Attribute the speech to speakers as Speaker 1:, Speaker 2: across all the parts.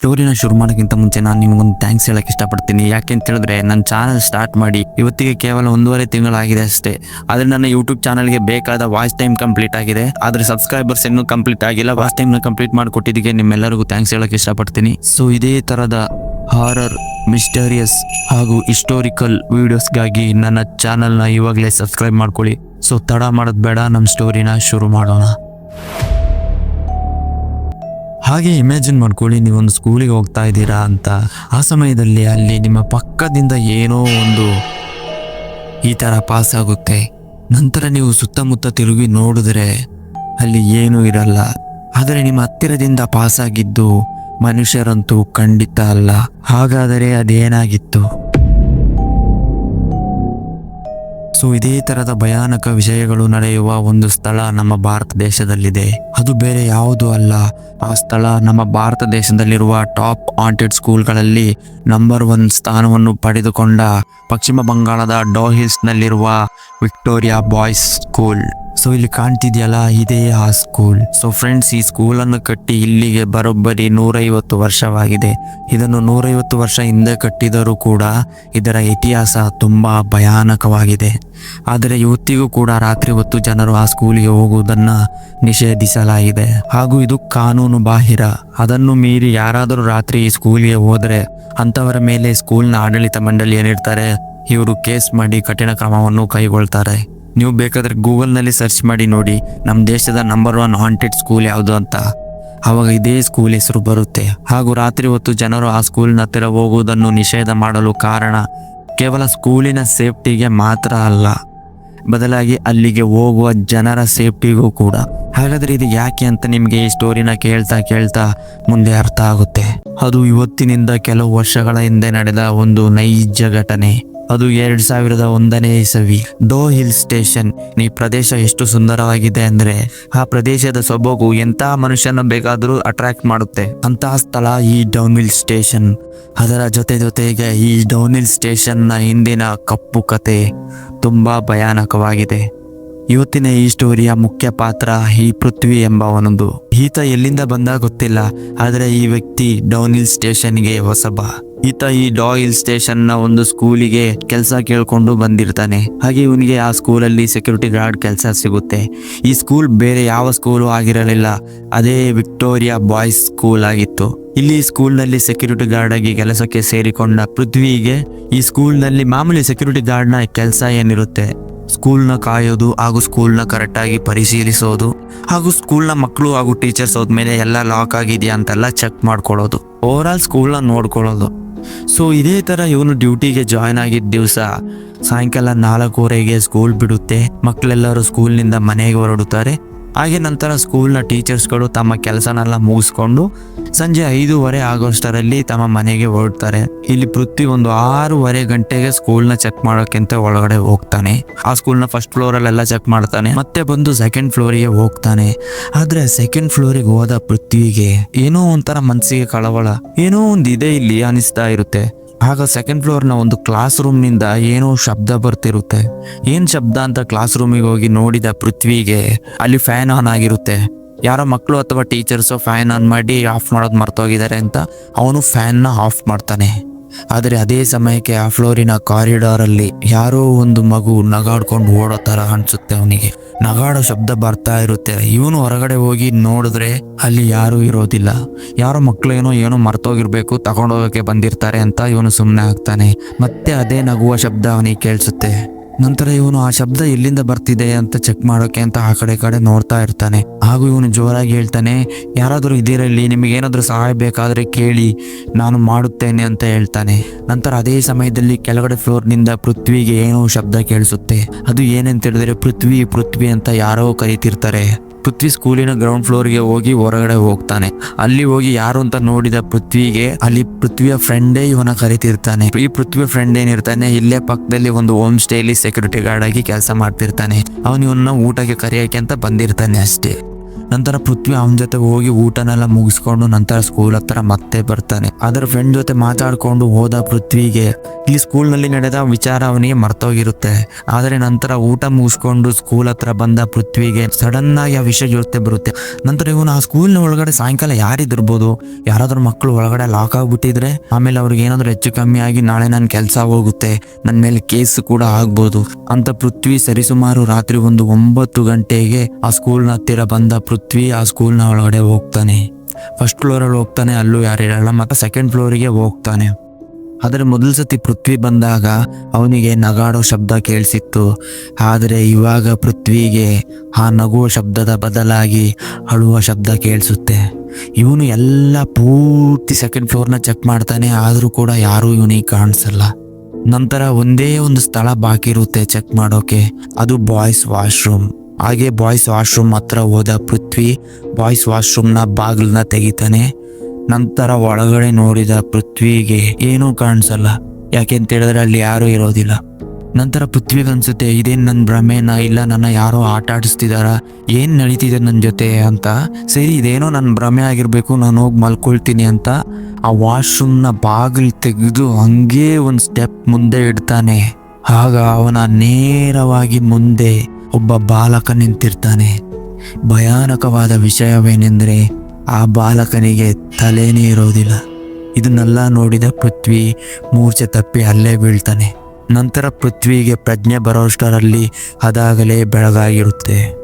Speaker 1: ಸ್ಟೋರಿನ ಶುರು ಮಾಡೋಕ್ಕಿಂತ ಮುಂಚೆ ನಾನು ನಿಮಗೊಂದು ಥ್ಯಾಂಕ್ಸ್ ಹೇಳಕ್ಕೆ ಇಷ್ಟಪಡ್ತೀನಿ. ಯಾಕೆ ಅಂತ ಹೇಳಿದ್ರೆ ನನ್ನ ಚಾನಲ್ ಸ್ಟಾರ್ಟ್ ಮಾಡಿ ಇವತ್ತಿಗೆ ಕೇವಲ ಒಂದೂವರೆ ತಿಂಗಳಾಗಿದೆ ಅಷ್ಟೇ. ಆದರೆ ನನ್ನ ಯೂಟ್ಯೂಬ್ ಚಾನಲ್ಗೆ ಬೇಕಾದ ವಾಚ್ ಟೈಮ್ ಕಂಪ್ಲೀಟ್ ಆಗಿದೆ. ಆದರೆ ಸಬ್ಸ್ಕ್ರೈಬರ್ಸ್ ಇನ್ನೂ ಕಂಪ್ಲೀಟ್ ಆಗಿಲ್ಲ. ವಾಚ್ ಟೈಮ್ನ ಕಂಪ್ಲೀಟ್ ಮಾಡಿಕೊಟ್ಟಿದ್ದಕ್ಕೆ ನಿಮ್ಮೆಲ್ಲರಿಗೂ ಥ್ಯಾಂಕ್ಸ್ ಹೇಳಕ್ಕೆ ಇಷ್ಟಪಡ್ತೀನಿ. ಸೊ ಇದೇ ಥರದ ಹಾರರ್ ಮಿಸ್ಟರಿಯಸ್ ಹಾಗೂ ಹಿಸ್ಟೋರಿಕಲ್ ವಿಡಿಯೋಸ್ಗಾಗಿ ನನ್ನ ಚಾನಲ್ನ ಇವಾಗಲೇ ಸಬ್ಸ್ಕ್ರೈಬ್ ಮಾಡ್ಕೊಳ್ಳಿ. ಸೊ ತಡ ಮಾಡೋದು ಬೇಡ. ನಮ್ಮ ಸ್ಟೋರಿನ ಶುರು ಮಾಡೋಣ. ಹಾಗೆ ಇಮ್ಯಾಜಿನ್ ಮಾಡ್ಕೊಳ್ಳಿ, ನೀವೊಂದು ಸ್ಕೂಲಿಗೆ ಹೋಗ್ತಾ ಇದ್ದೀರಾ ಅಂತ. ಆ ಸಮಯದಲ್ಲಿ ಅಲ್ಲಿ ನಿಮ್ಮ ಪಕ್ಕದಿಂದ ಏನೋ ಒಂದು ಈ ಥರ ಪಾಸ್ ಆಗುತ್ತೆ. ನಂತರ ನೀವು ಸುತ್ತಮುತ್ತ ತಿರುಗಿ ನೋಡಿದ್ರೆ ಅಲ್ಲಿ ಏನೂ ಇರಲ್ಲ. ಆದರೆ ನಿಮ್ಮ ಹತ್ತಿರದಿಂದ ಪಾಸ್ ಆಗಿದ್ದು ಮನುಷ್ಯರಂತೂ ಖಂಡಿತ ಅಲ್ಲ. ಹಾಗಾದರೆ ಅದೇನಾಗಿತ್ತು? ಸೊ ಇದೇ ತರದ ಭಯಾನಕ ವಿಷಯಗಳು ನಡೆಯುವ ಒಂದು ಸ್ಥಳ ನಮ್ಮ ಭಾರತ ದೇಶದಲ್ಲಿದೆ. ಅದು ಬೇರೆ ಯಾವುದು ಅಲ್ಲ. ಆ ಸ್ಥಳ ನಮ್ಮ ಭಾರತ ದೇಶದಲ್ಲಿರುವ ಟಾಪ್ ಆಂಟೆಡ್ ಸ್ಕೂಲ್ಗಳಲ್ಲಿ ನಂಬರ್ ಒನ್ ಸ್ಥಾನವನ್ನು ಪಡೆದುಕೊಂಡ ಪಶ್ಚಿಮ ಬಂಗಾಳದ ಡೋಹಿಲ್ಸ್ನಲ್ಲಿರುವ ವಿಕ್ಟೋರಿಯಾ ಬಾಯ್ಸ್ ಸ್ಕೂಲ್. ಸೊ ಇಲ್ಲಿ ಕಾಣ್ತಿದ್ಯಲ್ಲ, ಇದೇ ಆ ಸ್ಕೂಲ್ ಸೊ ಫ್ರೆಂಡ್ಸ್ ಈ ಸ್ಕೂಲ್ ಅನ್ನು ಕಟ್ಟಿ ಇಲ್ಲಿಗೆ ಬರೋಬ್ಬರಿ ನೂರೈವತ್ತು ವರ್ಷವಾಗಿದೆ. ಇದನ್ನು ನೂರೈವತ್ತು ವರ್ಷ ಹಿಂದೆ ಕಟ್ಟಿದರೂ ಕೂಡ ಇದರ ಇತಿಹಾಸ ತುಂಬಾ ಭಯಾನಕವಾಗಿದೆ. ಆದರೆ ಇವತ್ತಿಗೂ ಕೂಡ ರಾತ್ರಿ ಹೊತ್ತು ಜನರು ಆ ಸ್ಕೂಲಿಗೆ ಹೋಗುವುದನ್ನ ನಿಷೇಧಿಸಲಾಗಿದೆ. ಹಾಗೂ ಇದು ಕಾನೂನು ಬಾಹಿರ. ಅದನ್ನು ಮೀರಿ ಯಾರಾದರೂ ರಾತ್ರಿ ಈ ಸ್ಕೂಲಿಗೆ ಹೋದರೆ ಅಂಥವರ ಮೇಲೆ ಸ್ಕೂಲ್ನ ಆಡಳಿತ ಮಂಡಳಿ ಏನಿರ್ತಾರೆ, ಇವರು ಕೇಸ್ ಮಾಡಿ ಕಠಿಣ ಕ್ರಮವನ್ನು ಕೈಗೊಳ್ತಾರೆ. ನೀವು ಬೇಕಾದರೆ ಗೂಗಲ್ನಲ್ಲಿ ಸರ್ಚ್ ಮಾಡಿ ನೋಡಿ. ನಮ್ಮ ದೇಶದ ನಂಬರ್ ಒನ್ ಹಾಂಟೆಡ್ ಸ್ಕೂಲ್ ಯಾವುದು ಅಂತ. ಆವಾಗ ಇದೇ ಸ್ಕೂಲ್ ಹೆಸರು ಬರುತ್ತೆ. ಹಾಗೂ ರಾತ್ರಿ ಹೊತ್ತು ಜನರು ಆ ಸ್ಕೂಲ್ನ ಹತ್ತಿರ ಹೋಗುವುದನ್ನು ನಿಷೇಧ ಮಾಡಲು ಕಾರಣ. ಕೇವಲ ಸ್ಕೂಲಿನ ಸೇಫ್ಟಿಗೆ ಮಾತ್ರ ಅಲ್ಲ. ಬದಲಾಗಿ ಅಲ್ಲಿಗೆ ಹೋಗುವ ಜನರ ಸೇಫ್ಟಿಗೂ ಕೂಡ. ಹಾಗಾದರೆ ಇದು ಯಾಕೆ ಅಂತ ನಿಮಗೆ ಈ ಸ್ಟೋರಿನ ಕೇಳ್ತಾ ಕೇಳ್ತಾ ಮುಂದೆ ಅರ್ಥ ಆಗುತ್ತೆ. ಅದು ಇವತ್ತಿನಿಂದ ಕೆಲವು ವರ್ಷಗಳ ಹಿಂದೆ ನಡೆದ ಒಂದು ನೈಜ ಘಟನೆ. ಅದು ಎರಡ್ ಸಾವಿರದ ಒಂದನೇ ಇಸವಿ. ದೋ ಹಿಲ್ ಸ್ಟೇಷನ್. ಈ ಪ್ರದೇಶ ಎಷ್ಟು ಸುಂದರವಾಗಿದೆ ಅಂದ್ರೆ, ಆ ಪ್ರದೇಶದ ಸೊಬಗು ಎಂತ ಮನುಷ್ಯನ ಬೇಕಾದರೂ ಅಟ್ರಾಕ್ಟ್ ಮಾಡುತ್ತೆ. ಅಂತ ಸ್ಥಳ ಈ ಡೌನ್ ಹಿಲ್ ಸ್ಟೇಷನ್. ಅದರ ಜೊತೆ ಜೊತೆಗೆ ಈ ಡೌನ್ ಹಿಲ್ನ ಹಿಂದಿನ ಕಪ್ಪು ಕತೆ ತುಂಬಾ ಭಯಾನಕವಾಗಿದೆ. ಇವತ್ತಿನ ಈ ಸ್ಟೋರಿಯ ಮುಖ್ಯ ಪಾತ್ರ ಈ ಪೃಥ್ವಿ ಎಂಬವನೊಂದು. ಈತ ಎಲ್ಲಿಂದ ಬಂದ ಗೊತ್ತಿಲ್ಲ, ಆದರೆ ಈ ವ್ಯಕ್ತಿ ಡೌನ್ ಹಿಲ್ ಸ್ಟೇಷನ್ಗೆ ಹೊಸಬ. ಈತ ಈ ಡಾ ಹಿಲ್ ಸ್ಟೇಷನ್ನ ಒಂದು ಸ್ಕೂಲಿಗೆ ಕೆಲಸ ಕೇಳಿಕೊಂಡು ಬಂದಿರ್ತಾನೆ. ಹಾಗೆ ಇವನಿಗೆ ಆ ಸ್ಕೂಲಲ್ಲಿ ಸೆಕ್ಯೂರಿಟಿ ಗಾರ್ಡ್ ಕೆಲಸ ಸಿಗುತ್ತೆ. ಈ ಸ್ಕೂಲ್ ಬೇರೆ ಯಾವ ಸ್ಕೂಲು ಆಗಿರಲಿಲ್ಲ, ಅದೇ ವಿಕ್ಟೋರಿಯಾ ಬಾಯ್ಸ್ ಸ್ಕೂಲ್ ಆಗಿತ್ತು. ಇಲ್ಲಿ ಸ್ಕೂಲ್ನಲ್ಲಿ ಸೆಕ್ಯೂರಿಟಿ ಗಾರ್ಡ್ ಆಗಿ ಕೆಲಸಕ್ಕೆ ಸೇರಿಕೊಂಡ ಪೃಥ್ವಿಗೆ ಈ ಸ್ಕೂಲ್ನಲ್ಲಿ ಮಾಮೂಲಿ ಸೆಕ್ಯೂರಿಟಿ ಗಾರ್ಡ್ನ ಕೆಲಸ ಏನಿರುತ್ತೆ? ಸ್ಕೂಲ್ನ ಕಾಯೋದು ಹಾಗೂ ಸ್ಕೂಲ್ನ ಕರೆಕ್ಟಾಗಿ ಪರಿಶೀಲಿಸೋದು ಹಾಗೂ ಸ್ಕೂಲ್ನ ಮಕ್ಕಳು ಹಾಗೂ ಟೀಚರ್ಸ್ ಹೋದ್ಮೇಲೆ ಎಲ್ಲ ಲಾಕ್ ಆಗಿದೆಯಾ ಅಂತೆಲ್ಲ ಚೆಕ್ ಮಾಡ್ಕೊಳ್ಳೋದು. ಓವರ್ ಆಲ್ ಸ್ಕೂಲ್ನ ನೋಡ್ಕೊಳ್ಳೋದು. ಸೊ ಇದೇ ಥರ ಇವನು ಡ್ಯೂಟಿಗೆ ಜಾಯ್ನ್ ಆಗಿದ್ದ ದಿವಸ ಸಾಯಂಕಾಲ ನಾಲ್ಕೂವರೆಗೆ ಸ್ಕೂಲ್ ಬಿಡುತ್ತೆ. ಮಕ್ಕಳೆಲ್ಲರೂ ಸ್ಕೂಲ್ನಿಂದ ಮನೆಗೆ ಹೊರಡುತ್ತಾರೆ. ಹಾಗೆ ನಂತರ ಸ್ಕೂಲ್ನ ಟೀಚರ್ಸ್ಗಳು ತಮ್ಮ ಕೆಲಸನೆಲ್ಲ ಮುಗಿಸ್ಕೊಂಡು ಸಂಜೆ ಐದೂವರೆ ಆಗೋಷ್ಟರಲ್ಲಿ ತಮ್ಮ ಮನೆಗೆ ಹೊರಡ್ತಾರೆ. ಇಲ್ಲಿ ಪೃಥ್ವಿ ಒಂದು ಆರೂವರೆ ಗಂಟೆಗೆ ಸ್ಕೂಲ್ನ ಚೆಕ್ ಮಾಡೋಕ್ಕಿಂತ ಒಳಗಡೆ ಹೋಗ್ತಾನೆ. ಆ ಸ್ಕೂಲ್ನ ಫಸ್ಟ್ ಫ್ಲೋರಲ್ಲೆಲ್ಲ ಚೆಕ್ ಮಾಡ್ತಾನೆ. ಮತ್ತೆ ಬಂದು ಸೆಕೆಂಡ್ ಫ್ಲೋರಿಗೆ ಹೋಗ್ತಾನೆ. ಆದ್ರೆ ಸೆಕೆಂಡ್ ಫ್ಲೋರಿಗೆ ಹೋದ ಪೃಥ್ವಿಗೆ ಏನೋ ಒಂಥರ ಮನಸ್ಸಿಗೆ ಕಳವಳ. ಏನೋ ಒಂದು ಇದೆ ಇಲ್ಲಿ ಅನಿಸ್ತಾ ಇರುತ್ತೆ. ಆಗ ಸೆಕೆಂಡ್ ಫ್ಲೋರ್ನ ಒಂದು ಕ್ಲಾಸ್ ರೂಮ್ನಿಂದ ಏನೋ ಶಬ್ದ ಬರ್ತಿರುತ್ತೆ. ಏನ್ ಶಬ್ದ ಅಂತ ಕ್ಲಾಸ್ ರೂಮಿಗೆ ಹೋಗಿ ನೋಡಿದ ಪೃಥ್ವಿಗೆ, ಅಲ್ಲಿ ಫ್ಯಾನ್ ಆನ್ ಆಗಿರುತ್ತೆ. ಯಾರೋ ಮಕ್ಕಳು ಅಥವಾ ಟೀಚರ್ಸು ಫ್ಯಾನ್ ಆನ್ ಮಾಡಿ ಆಫ್ ಮಾಡೋದು ಮರ್ತೋಗಿದ್ದಾರೆ ಅಂತ, ಅವನು ಫ್ಯಾನ್ನ ಆಫ್ ಮಾಡ್ತಾನೆ. ಆದರೆ ಅದೇ ಸಮಯಕ್ಕೆ ಆ ಫ್ಲೋರಿನ ಕಾರಿಡಾರ್ ಅಲ್ಲಿ ಯಾರೋ ಒಂದು ಮಗು ನಗಾಡ್ಕೊಂಡು ಓಡೋ ಥರ ಅನ್ಸುತ್ತೆ ಅವನಿಗೆ. ನಗಾಡೋ ಶಬ್ದ ಬರ್ತಾ ಇರುತ್ತೆ. ಇವನು ಹೊರಗಡೆ ಹೋಗಿ ನೋಡಿದ್ರೆ ಅಲ್ಲಿ ಯಾರೂ ಇರೋದಿಲ್ಲ. ಯಾರೋ ಮಕ್ಕಳೇನೋ ಏನೋ ಮರ್ತೋಗಿರ್ಬೇಕು, ತಗೊಂಡೋಗಕ್ಕೆ ಬಂದಿರ್ತಾರೆ ಅಂತ ಇವನು ಸುಮ್ಮನೆ ಆಗ್ತಾನೆ. ಮತ್ತೆ ಅದೇ ನಗುವ ಶಬ್ದ ಅವನಿಗೆ ಕೇಳಿಸುತ್ತೆ. ನಂತರ ಇವನು ಆ ಶಬ್ದ ಎಲ್ಲಿಂದ ಬರ್ತಿದೆ ಅಂತ ಚೆಕ್ ಮಾಡೋಕೆ ಅಂತ ಆ ಕಡೆ ಕಡೆ ನೋಡ್ತಾ ಇರ್ತಾನೆ. ಹಾಗೂ ಇವನು ಜೋರಾಗಿ ಹೇಳ್ತಾನೆ, ಯಾರಾದರೂ ಇದಿರಲಿ ನಿಮಗೇನಾದರೂ ಸಹಾಯ ಬೇಕಾದರೆ ಕೇಳಿ, ನಾನು ಮಾಡುತ್ತೇನೆ ಅಂತ ಹೇಳ್ತಾನೆ. ನಂತರ ಅದೇ ಸಮಯದಲ್ಲಿ ಕೆಳಗಡೆ ಫ್ಲೋರ್ನಿಂದ ಪೃಥ್ವಿಗೆ ಏನೋ ಶಬ್ದ ಕೇಳಿಸುತ್ತೆ. ಅದು ಏನಂತ ಹೇಳಿದ್ರೆ ಪೃಥ್ವಿ ಪೃಥ್ವಿ ಅಂತ ಯಾರೋ ಕರೀತಿರ್ತಾರೆ. ಪೃಥ್ವಿ ಸ್ಕೂಲಿನ ಗ್ರೌಂಡ್ ಫ್ಲೋರ್ಗೆ ಹೋಗಿ ಹೊರಗಡೆ ಹೋಗ್ತಾನೆ. ಅಲ್ಲಿ ಹೋಗಿ ಯಾರು ಅಂತ ನೋಡಿದ ಪೃಥ್ವಿಗೆ ಅಲ್ಲಿ ಪೃಥ್ವಿಯ ಫ್ರೆಂಡೇ ಇವನ ಕರಿತಿರ್ತಾನೆ. ಈ ಪೃಥ್ವಿಯ ಫ್ರೆಂಡ್ ಏನಿರ್ತಾನೆ, ಇಲ್ಲೇ ಪಕ್ಕದಲ್ಲಿ ಒಂದು ಹೋಮ್ ಸ್ಟೇಲಿ ಸೆಕ್ಯೂರಿಟಿ ಗಾರ್ಡ್ ಆಗಿ ಕೆಲಸ ಮಾಡ್ತಿರ್ತಾನೆ. ಅವನು ಇವನ್ನ ಊಟಕ್ಕೆ ಕರೆಯಕ್ಕೆ ಅಂತ ಬಂದಿರ್ತಾನೆ ಅಷ್ಟೇ. ನಂತರ ಪೃಥ್ವಿ ಅವನ ಜೊತೆ ಹೋಗಿ ಊಟನೆಲ್ಲ ಮುಗಿಸ್ಕೊಂಡು ನಂತರ ಸ್ಕೂಲ್ ಹತ್ರ ಮತ್ತೆ ಬರ್ತಾನೆ. ಅದರ ಫ್ರೆಂಡ್ ಜೊತೆ ಮಾತಾಡ್ಕೊಂಡು ಹೋದ ಪೃಥ್ವಿಗೆ ಇಲ್ಲಿ ಸ್ಕೂಲ್ನಲ್ಲಿ ನಡೆದ ವಿಚಾರ ಅವನಿಗೆ ಮರ್ತೋಗಿರುತ್ತೆ. ಆದರೆ ನಂತರ ಊಟ ಮುಗಿಸ್ಕೊಂಡು ಸ್ಕೂಲ್ ಹತ್ರ ಬಂದ ಪೃಥ್ವಿಗೆ ಸಡನ್ ಆಗಿ ಆ ವಿಷಯ ಜೊತೆ ಬರುತ್ತೆ. ನಂತರ ಇವನು ಆ ಸ್ಕೂಲ್ನ ಒಳಗಡೆ ಸಾಯಂಕಾಲ ಯಾರಿದಿರ್ಬೋದು ಯಾರಾದ್ರೂ ಮಕ್ಕಳು ಒಳಗಡೆ ಲಾಕ್ ಆಗ್ಬಿಟ್ಟಿದ್ರೆ ಆಮೇಲೆ ಅವ್ರಿಗೆ ಏನಾದ್ರು ಹೆಚ್ಚು ಕಮ್ಮಿ ಆಗಿ ನಾಳೆ ನನ್ನ ಕೆಲಸ ಹೋಗುತ್ತೆ. ನನ್ನ ಮೇಲೆ ಕೇಸ್ ಕೂಡ ಆಗ್ಬೋದು. ಅಂತ ಪೃಥ್ವಿ ಸರಿಸುಮಾರು ರಾತ್ರಿ ಒಂದು ಒಂಬತ್ತು ಗಂಟೆಗೆ ಆ ಸ್ಕೂಲ್ನ ಹತ್ತಿರ ಬಂದ ಪೃಥ್ವಿ ಆ ಸ್ಕೂಲ್ನ ಒಳಗಡೆ ಹೋಗ್ತಾನೆ. ಫಸ್ಟ್ ಫ್ಲೋರಲ್ಲಿ ಹೋಗ್ತಾನೆ, ಅಲ್ಲೂ ಯಾರು ಇರಲ್ಲ, ಮತ್ತು ಸೆಕೆಂಡ್ ಫ್ಲೋರಿಗೆ ಹೋಗ್ತಾನೆ. ಆದರೆ ಮೊದಲ ಸತಿ ಪೃಥ್ವಿ ಬಂದಾಗ ಅವನಿಗೆ ನಗಾಡೋ ಶಬ್ದ ಕೇಳಿಸಿತ್ತು. ಆದರೆ ಇವಾಗ ಪೃಥ್ವಿಗೆ ಆ ನಗುವ ಶಬ್ದದ ಬದಲಾಗಿ ಅಳುವ ಶಬ್ದ ಕೇಳಿಸುತ್ತೆ. ಇವನು ಎಲ್ಲ ಪೂರ್ತಿ ಸೆಕೆಂಡ್ ಫ್ಲೋರ್ನ ಚೆಕ್ ಮಾಡ್ತಾನೆ, ಆದರೂ ಕೂಡ ಯಾರೂ ಇವನಿಗೆ ಕಾಣಿಸಲ್ಲ. ನಂತರ ಒಂದೇ ಒಂದು ಸ್ಥಳ ಬಾಕಿ ಇರುತ್ತೆ ಚೆಕ್ ಮಾಡೋಕೆ, ಅದು ಬಾಯ್ಸ್ ವಾಶ್ರೂಮ್ ಹಾಗೆ ಬಾಯ್ಸ್ ವಾಶ್ರೂಮ್ ಹತ್ರ ಹೋದ ಪೃಥ್ವಿ ಬಾಯ್ಸ್ ವಾಶ್ರೂಮ್ನ ಬಾಗಿಲನ್ನ ತೆಗಿತಾನೆ. ನಂತರ ಒಳಗಡೆ ನೋಡಿದ ಪೃಥ್ವಿಗೆ ಏನೂ ಕಾಣಿಸಲ್ಲ. ಯಾಕೆಂತ ಹೇಳಿದ್ರೆ ಅಲ್ಲಿ ಯಾರೂ ಇರೋದಿಲ್ಲ. ನಂತರ ಪೃಥ್ವಿಗೆ ಅನ್ಸುತ್ತೆ, ಇದೇನು ನನ್ನ ಭ್ರಮೆನ? ಇಲ್ಲ, ನನ್ನ ಯಾರೋ ಆಟ ಆಡಿಸ್ತಿದಾರ? ಏನ್ ನಡೀತಿದೆ ನನ್ನ ಜೊತೆ? ಅಂತ. ಸರಿ, ಇದೇನೋ ನನ್ನ ಭ್ರಮೆ ಆಗಿರಬೇಕು, ನಾನು ಹೋಗಿ ಮಲ್ಕೊಳ್ತೀನಿ ಅಂತ ಆ ವಾಶ್ರೂಮ್ನ ಬಾಗಿಲು ತೆಗೆದು ಹಂಗೇ ಒಂದು ಸ್ಟೆಪ್ ಮುಂದೆ ಇಡ್ತಾನೆ. ಆಗ ಅವನ ನೇರವಾಗಿ ಮುಂದೆ ಒಬ್ಬ ಬಾಲಕ ನಿಂತಿರ್ತಾನೆ ಭಯಾನಕವಾದ ವಿಷಯವೇನೆಂದರೆ ಆ ಬಾಲಕನಿಗೆ ತಲೆನೇ ಇರೋದಿಲ್ಲ ಇದನ್ನೆಲ್ಲ ನೋಡಿದ ಪೃಥ್ವಿ ಮೂರ್ಛೆ ತಪ್ಪಿ ಅಲ್ಲೇ ಬೀಳ್ತಾನೆ. ನಂತರ ಪೃಥ್ವಿಗೆ ಪ್ರಜ್ಞೆ ಬರೋಷ್ಟರಲ್ಲಿ ಅದಾಗಲೇ ಬೆಳಗಾಗಿರುತ್ತೆ.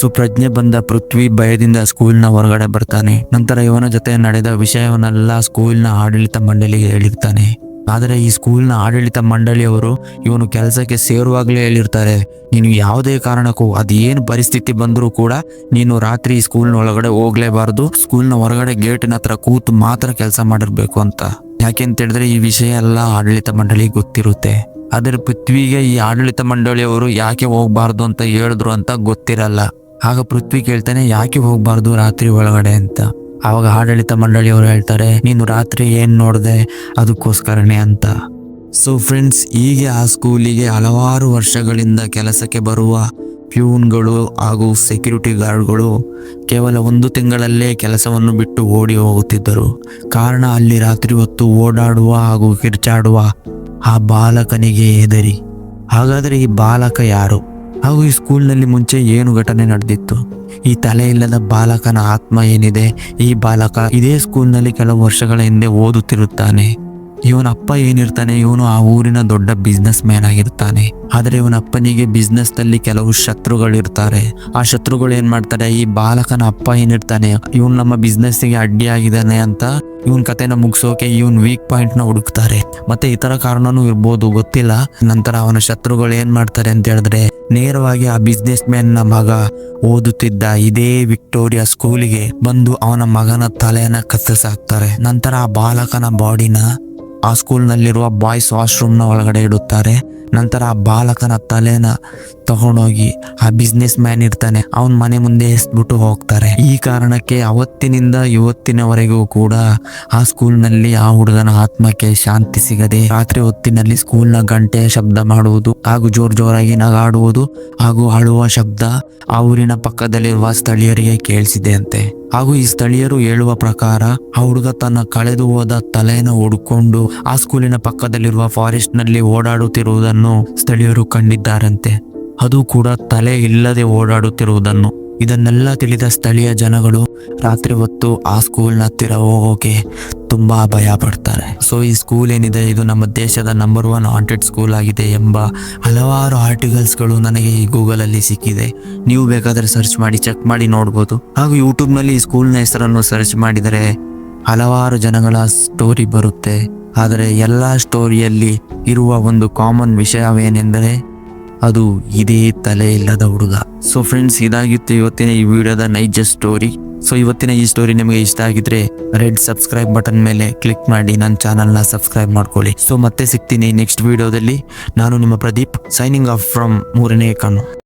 Speaker 1: ಸೊ ಪ್ರಜ್ಞೆ ಬಂದ ಪೃಥ್ವಿ ಭಯದಿಂದ ಸ್ಕೂಲ್ನ ಹೊರಗಡೆ ಬರ್ತಾನೆ. ನಂತರ ಇವನ ಜೊತೆ ನಡೆದ ವಿಷಯವನ್ನೆಲ್ಲ ಸ್ಕೂಲ್ನ ಆಡಳಿತ ಮಂಡಳಿಗೆ ಹೇಳಿರ್ತಾನೆ. ಆದರೆ ಈ ಸ್ಕೂಲ್ನ ಆಡಳಿತ ಮಂಡಳಿಯವರು ಇವನು ಕೆಲಸಕ್ಕೆ ಸೇರುವಾಗಲೇ ಹೇಳಿರ್ತಾರೆ. ನೀನು ಯಾವುದೇ ಕಾರಣಕ್ಕೂ ಅದೇನು ಪರಿಸ್ಥಿತಿ ಬಂದರೂ ಕೂಡ ನೀನು ರಾತ್ರಿ ಸ್ಕೂಲ್ನ ಒಳಗಡೆ ಹೋಗ್ಲೇಬಾರ್ದು. ಸ್ಕೂಲ್ನ ಹೊರಗಡೆ ಗೇಟಿನ ಹತ್ರ ಕೂತು ಮಾತ್ರ ಕೆಲಸ ಮಾಡಿರ್ಬೇಕು ಅಂತ. ಯಾಕೆ ಅಂತ ಹೇಳಿದ್ರೆ ಈ ವಿಷಯ ಎಲ್ಲ ಆಡಳಿತ ಮಂಡಳಿಗೆ ಗೊತ್ತಿರುತ್ತೆ. ಆದರೆ ಪೃಥ್ವಿಗೆ ಈ ಆಡಳಿತ ಮಂಡಳಿಯವರು ಯಾಕೆ ಹೋಗ್ಬಾರ್ದು ಅಂತ ಹೇಳಿದ್ರು ಅಂತ ಗೊತ್ತಿರಲ್ಲ. ಆಗ ಪೃಥ್ವಿ ಕೇಳ್ತಾನೆ, ಯಾಕೆ ಹೋಗ್ಬಾರ್ದು ರಾತ್ರಿ ಒಳಗಡೆ ಅಂತ. ಆವಾಗ ಆಡಳಿತ ಮಂಡಳಿಯವರು ಹೇಳ್ತಾರೆ, ನೀನು ರಾತ್ರಿ ಏನು ನೋಡಿದೆ? ಅದಕ್ಕೋಸ್ಕರನೇ ಅಂತ. ಸೊ ಫ್ರೆಂಡ್ಸ್ ಹೀಗೆ ಆ ಸ್ಕೂಲಿಗೆ ಹಲವಾರು ವರ್ಷಗಳಿಂದ ಕೆಲಸಕ್ಕೆ ಬರುವ ಪ್ಯೂನ್ಗಳು ಹಾಗೂ ಸೆಕ್ಯೂರಿಟಿ ಗಾರ್ಡ್ಗಳು ಕೇವಲ ಒಂದು ತಿಂಗಳಲ್ಲೇ ಕೆಲಸವನ್ನು ಬಿಟ್ಟು ಓಡಿ ಹೋಗುತ್ತಿದ್ದರು. ಕಾರಣ ಅಲ್ಲಿ ರಾತ್ರಿ ಹೊತ್ತು ಓಡಾಡುವ ಹಾಗೂ ಕಿರ್ಚಾಡುವ ಆ ಬಾಲಕನಿಗೆ ಹೆದರಿ. ಹಾಗಾದರೆ ಈ ಬಾಲಕ ಯಾರು? ಹಾಗೂ ಈ ಸ್ಕೂಲ್ನಲ್ಲಿ ಮುಂಚೆ ಏನು ಘಟನೆ ನಡೆದಿತ್ತು? ಈ ತಲೆ ಇಲ್ಲದ ಬಾಲಕನ ಆತ್ಮ ಏನಿದೆ? ಈ ಬಾಲಕ ಇದೇ ಸ್ಕೂಲ್ನಲ್ಲಿ ಕೆಲವು ವರ್ಷಗಳ ಹಿಂದೆ ಓದುತ್ತಿರುತ್ತಾನೆ. ಇವನ ಅಪ್ಪ ಏನಿರ್ತಾನೆ, ಇವನು ಆ ಊರಿನ ದೊಡ್ಡ ಬಿಸ್ನೆಸ್ ಮ್ಯಾನ್ ಆಗಿರ್ತಾನೆ. ಆದರೆ ಇವನ ಅಪ್ಪನಿಗೆ ಬಿಸ್ನೆಸ್ನಲ್ಲಿ ಕೆಲವು ಶತ್ರುಗಳಿರ್ತಾರೆ. ಆ ಶತ್ರುಗಳು ಏನ್ ಮಾಡ್ತಾರೆ, ಈ ಬಾಲಕನ ಅಪ್ಪ ಏನಿರ್ತಾನೆ, ಇವನ್ ನಮ್ಮ ಬಿಸ್ನೆಸ್ಗೆ ಅಡ್ಡಿಯಾಗಿದ್ದಾನೆ ಅಂತ ಇವನ್ ಕತೆನ ಮುಗಿಸೋಕೆ ಇವನ್ ವೀಕ್ ಪಾಯಿಂಟ್ನ ಹುಡುಕ್ತಾರೆ. ಮತ್ತೆ ಇತರ ಕಾರಣನೂ ಇರ್ಬೋದು, ಗೊತ್ತಿಲ್ಲ. ನಂತರ ಅವನ ಶತ್ರುಗಳು ಏನ್ ಮಾಡ್ತಾರೆ ಅಂತ ಹೇಳಿದ್ರೆ, ನೇರವಾಗಿ ಆ ಬಿಸ್ನೆಸ್ ಮ್ಯಾನ್ನ ಮಗ ಓದುತ್ತಿದ್ದ ಇದೇ ವಿಕ್ಟೋರಿಯಾ ಸ್ಕೂಲಿಗೆ ಬಂದು ಅವನ ಮಗನ ತಲೆಯನ್ನ ಕತ್ತರಿಸಾಕ್ತಾರೆ. ನಂತರ ಆ ಬಾಲಕನ ಬಾಡಿನ ಆ ಸ್ಕೂಲ್ನಲ್ಲಿರುವ ಬಾಯ್ಸ್ ವಾಶ್ರೂಮ್ನ ಒಳಗಡೆ ಇಡುತ್ತಾರೆ. ನಂತರ ಆ ಬಾಲಕನ ತಲೆನ ತಗೊಂಡೋಗಿ ಆ ಬಿಸ್ನೆಸ್ ಮ್ಯಾನ್ ಇರ್ತಾನೆ. ಅವನ ಮನೆ ಮುಂದೆ ಎಸ್ಬಿಟ್ಟು ಹೋಗ್ತಾರೆ. ಈ ಕಾರಣಕ್ಕೆ ಅವತ್ತಿನಿಂದ ಇವತ್ತಿನವರೆಗೂ ಕೂಡ ಆ ಸ್ಕೂಲ್ನಲ್ಲಿ ಆ ಹುಡುಗನ ಆತ್ಮಕ್ಕೆ ಶಾಂತಿ ಸಿಗದೆ ರಾತ್ರಿ ಹೊತ್ತಿನಲ್ಲಿ ಸ್ಕೂಲ್ನ ಗಂಟೆ ಶಬ್ದ ಮಾಡುವುದು ಹಾಗೂ ಜೋರ್ ಜೋರಾಗಿ ನಗಾಡುವುದು ಹಾಗೂ ಅಳುವ ಶಬ್ದ ಆ ಊರಿನ ಪಕ್ಕದಲ್ಲಿರುವ ಸ್ಥಳೀಯರಿಗೆ ಕೇಳಿಸಿದೆ ಅಂತೆ. ಹಾಗೂ ಈ ಸ್ಥಳೀಯರು ಹೇಳುವ ಪ್ರಕಾರ, ಆ ಹುಡುಗ ತನ್ನ ಕಳೆದು ಹೋದ ತಲೆಯನ್ನು ಹುಡುಕೊಂಡು ಆ ಸ್ಕೂಲಿನ ಪಕ್ಕದಲ್ಲಿರುವ ಫಾರೆಸ್ಟ್ನಲ್ಲಿ ಓಡಾಡುತ್ತಿರುವುದನ್ನು ಸ್ಥಳೀಯರು ಕಂಡಿದ್ದಾರಂತೆ. ಅದು ಕೂಡ ತಲೆ ಇಲ್ಲದೆ ಓಡಾಡುತ್ತಿರುವುದನ್ನು. ಇದನ್ನೆಲ್ಲ ತಿಳಿದ ಸ್ಥಳೀಯ ಜನಗಳು, ರಾತ್ರಿ ಹೊತ್ತು ಆ ಸ್ಕೂಲ್ನ ಹತ್ತಿರ ಹೋಗೋಕೆ ತುಂಬಾ ಭಯ ಪಡ್ತಾರೆ. ಸೊ ಈ ಸ್ಕೂಲ್ ಏನಿದೆ? ಇದು ನಮ್ಮ ದೇಶದ ನಂಬರ್ ಒನ್ ಹಾಂಟೆಡ್ ಸ್ಕೂಲ್ ಆಗಿದೆ ಎಂಬ ಹಲವಾರು ಆರ್ಟಿಕಲ್ಸ್ಗಳು ನನಗೆ ಈ ಗೂಗಲಲ್ಲಿ ಸಿಕ್ಕಿದೆ. ನೀವು ಬೇಕಾದರೆ ಸರ್ಚ್ ಮಾಡಿ ಚೆಕ್ ಮಾಡಿ ನೋಡ್ಬೋದು. ಹಾಗೂ ಯೂಟ್ಯೂಬ್ನಲ್ಲಿ ಈ ಸ್ಕೂಲ್ನ ಹೆಸರನ್ನು ಸರ್ಚ್ ಮಾಡಿದರೆ ಹಲವಾರು ಜನಗಳ ಸ್ಟೋರಿ ಬರುತ್ತೆ. ಆದರೆ ಎಲ್ಲ ಸ್ಟೋರಿಯಲ್ಲಿ ಇರುವ ಒಂದು ಕಾಮನ್ ವಿಷಯವೇನೆಂದರೆ ಅದು ಇದೇ ತಲೆ ಇಲ್ಲದ ಹುಡುಗ. ಸೊ ಫ್ರೆಂಡ್ಸ್ ಇದಾಗಿತ್ತು ಇವತ್ತಿನ ಈ ವಿಡಿಯೋದ ನೈಜ ಸ್ಟೋರಿ ಸೊ ಇವತ್ತಿನ ಈ ಸ್ಟೋರಿ ನಿಮಗೆ ಇಷ್ಟ ಆಗಿದ್ರೆ ರೆಡ್ ಸಬ್ಸ್ಕ್ರೈಬ್ ಬಟನ್ ಮೇಲೆ ಕ್ಲಿಕ್ ಮಾಡಿ ನನ್ನ ಚಾನಲ್ನ ಸಬ್ಸ್ಕ್ರೈಬ್ ಮಾಡ್ಕೊಳ್ಳಿ. ಸೊ ಮತ್ತೆ ಸಿಗ್ತೀನಿ ನೆಕ್ಸ್ಟ್ ವಿಡಿಯೋದಲ್ಲಿ ನಾನು ನಿಮ್ಮ ಪ್ರದೀಪ್ ಸೈನಿಂಗ್ ಆಫ್ ಫ್ರಮ್ ಮೂರನೇ ಕಣ್ಣು.